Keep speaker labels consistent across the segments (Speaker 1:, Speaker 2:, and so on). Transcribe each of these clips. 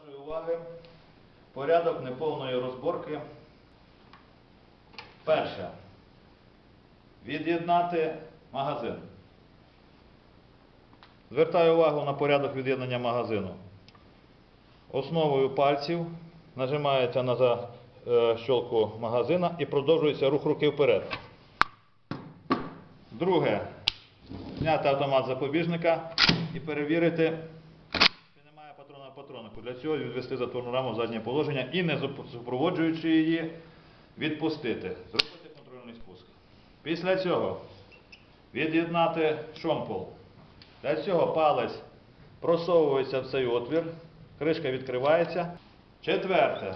Speaker 1: вашої уваги порядок неповної розборки. Перше. Від'єднати магазин. Звертаю увагу на порядок від'єднання магазину. Основою пальців нажимається на защолку магазина і продовжується рух руки вперед. Друге. Зняти автомат запобіжника і перевірити, патрона. Для цього відвести затворну раму в заднє положення і не супроводжуючи її, відпустити. Зробити контрольний спуск. Після цього від'єднати шомпол. Для цього палець просовується в цей отвір, кришка відкривається. Четверте.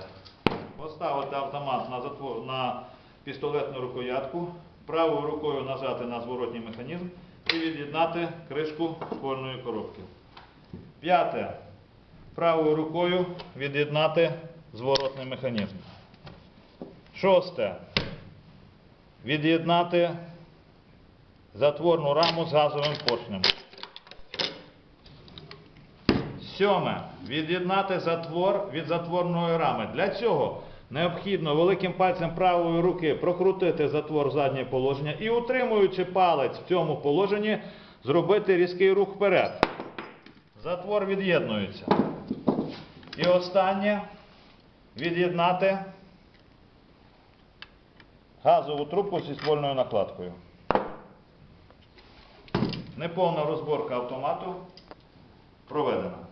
Speaker 1: Поставити автомат на, затвор, на пістолетну рукоятку, правою рукою нажати на зворотній механізм і від'єднати кришку ствольної коробки. П'яте. Правою рукою від'єднати зворотний механізм. Шосте. Від'єднати затворну раму з газовим поршнем. Сьоме. Від'єднати затвор від затворної рами. Для цього необхідно великим пальцем правої руки прокрутити затвор в заднє положення і, утримуючи палець в цьому положенні, зробити різкий рух вперед. Затвор від'єднується. І останнє від'єднати газову трубку зі ствольною накладкою. Неповна розборка автомату проведена.